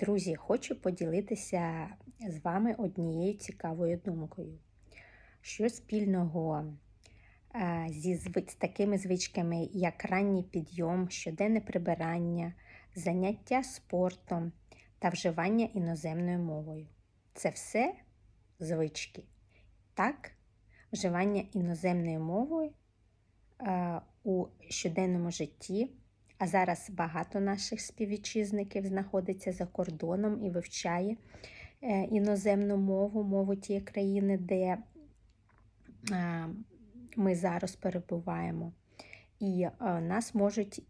Друзі, хочу поділитися з вами однією цікавою думкою. Що спільного е, зі такими звичками, як ранній підйом, щоденне прибирання, заняття спортом та вживання іноземною мовою? Це все звички. Так, вживання іноземною мовою е, у щоденному житті. А зараз багато наших співвітчизників знаходиться за кордоном і вивчає е, іноземну мову, мову тієї країни, де е, ми зараз перебуваємо. І е, нас можуть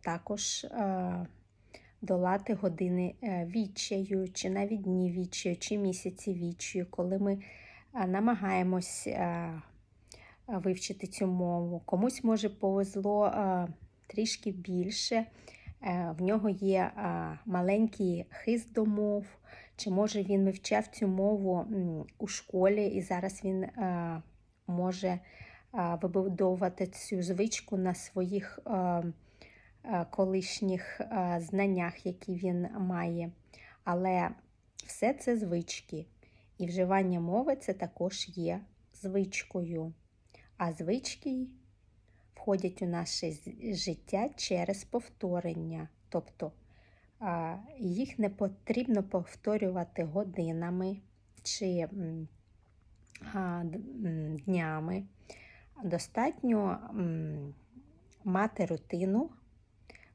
також долати години відчаю, чи навіть дні відчаю, чи місяці відчаю, коли ми намагаємось вивчити цю мову. Комусь може повезло трішки більше. Е, В нього є е, маленький хист до мов, чи може він вивчав цю мову у школі, і зараз він е, може вибудовувати цю звичку на своїх колишніх знаннях, які він має. Але все це звички. І вживання мови це також є звичкою. А звички входять у наше життя через повторення. Тобто їх не потрібно повторювати годинами чи днями. Достатньо мати рутину,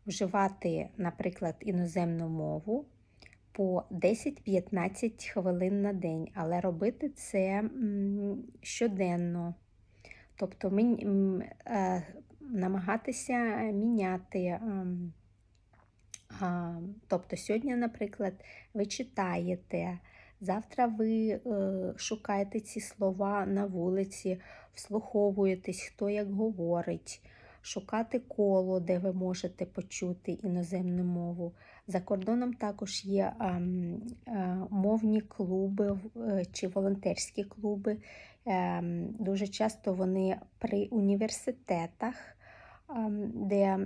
вживати, наприклад, іноземну мову по 10-15 хвилин на день, але робити це щоденно. Тобто е, намагатися міняти. ем, Тобто сьогодні, наприклад, ви читаєте, завтра ви е, шукаєте ці слова на вулиці, вслуховуєтесь, хто як говорить, шукати коло, де ви можете почути іноземну мову. За кордоном також є ем, е, мовні клуби е, чи волонтерські клуби. Ем, Дуже часто вони при університетах, ем, де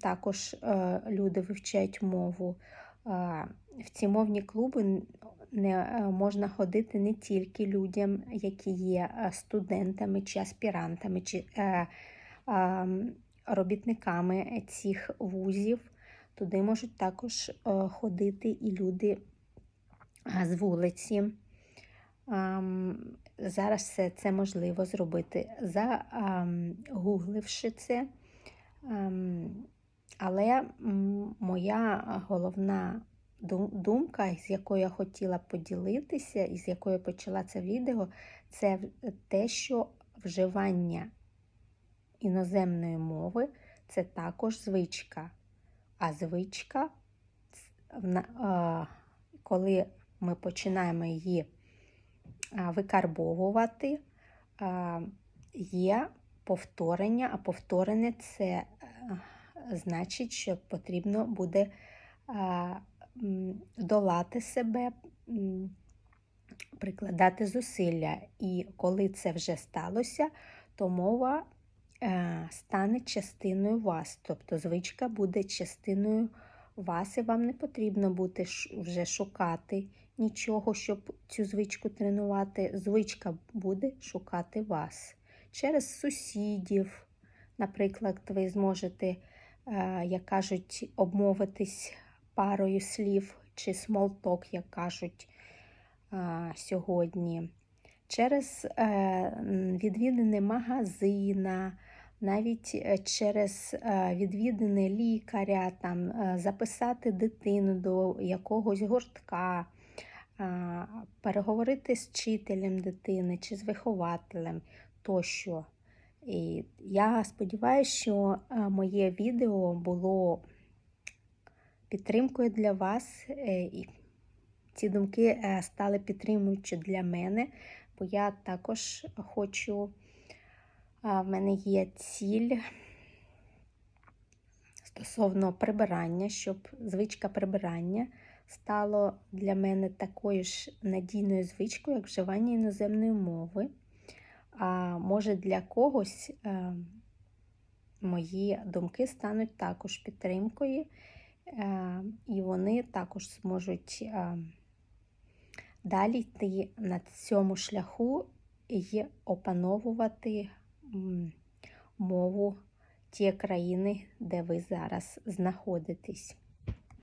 також е, люди вивчають мову. В ці мовні клуби не можна ходити не тільки людям, які є студентами чи аспірантами, чи робітниками цих вузів. Туди можуть також е, ходити і люди з вулиці. Зараз все це можливо зробити, загугливши це. Але моя головна думка, з якою я хотіла поділитися, і з якою почала це відео, це те, що вживання іноземної мови це також звичка. А звичка, коли ми починаємо її викарбовувати, є повторення, а повторене це е, значить, що потрібно буде долати себе, прикладати зусилля. І коли це вже сталося, то мова стане частиною вас, тобто звичка буде частиною вас, і вам не потрібно буде вже шукати нічого, щоб цю звичку тренувати. Звичка буде шукати вас через сусідів. Наприклад, ви зможете, е, як кажуть, обмовитись парою слів чи смолток, як кажуть сьогодні. Через е, відвідини магазина, навіть е, через е, відвідини лікаря, там, е, записати дитину до якогось гуртка, переговорити з вчителем дитини чи з вихователем тощо. І я сподіваюся, що моє відео було підтримкою для вас. І ці думки стали підтримуючи для мене, бо я також хочу, в мене є ціль стосовно прибирання, щоб звичка прибирання стало для мене такою ж надійною звичкою, як вживання іноземної мови. А може для когось е, мої думки стануть також підтримкою е, і вони також зможуть е, далі йти на цьому шляху і опановувати мову тієї країни, де ви зараз знаходитесь.